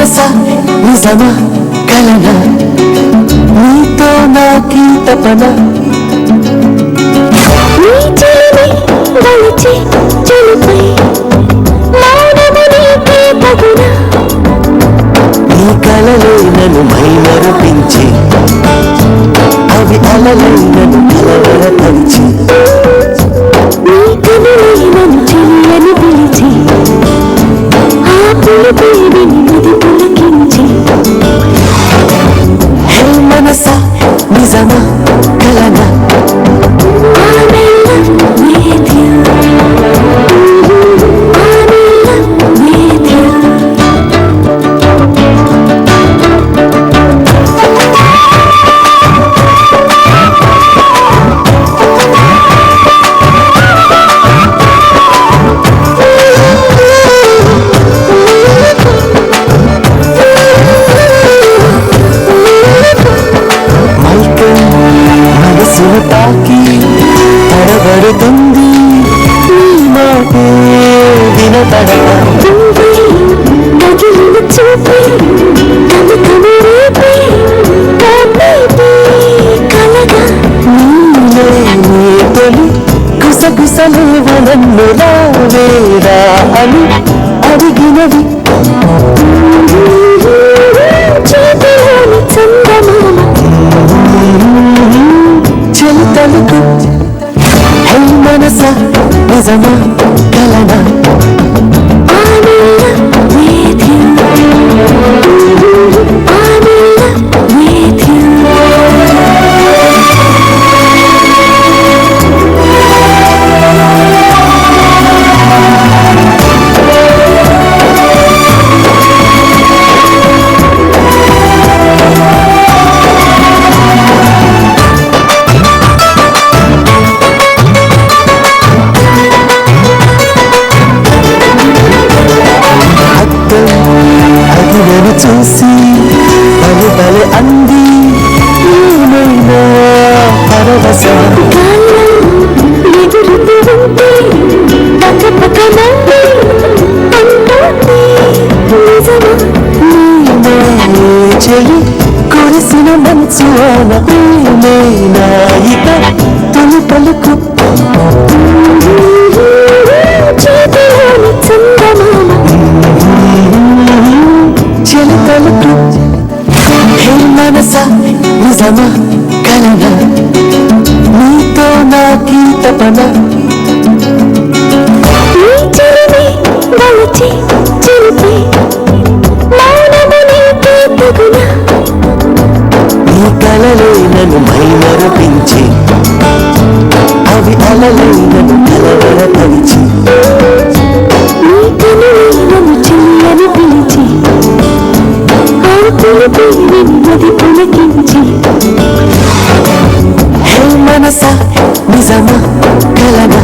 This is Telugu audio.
మనసా నిజమా కలనా? నీతో తపన నీ తగునా నీ కలలే నన్ను మైమరపించి అవి అలలై నన్ను కలవరపరిచి. నిజమా కలనా తడబడుతుంది నీ మాటే వినపడక నగిలిన చూపి తను తను రేపి కలగా. నీలోనే తొలి రావేరా అని అడిగినవి చేతిలోని చందమామ. చెలితలకు మనస నిజమా కలనా? చూసి బలి బలి అంది చెయ్యి కురిసిన మంచు ఆన ఇక తొలి పలుకు చెలి తలుపు హే మనస నిజమా కలన నీతో నా తపన నీ కలలే నన్ను మైమరపించి. అవి అలలై నన్ను కలవరపరిచి. పిలుపే విన్నది హే మనస నిజమా కలనా?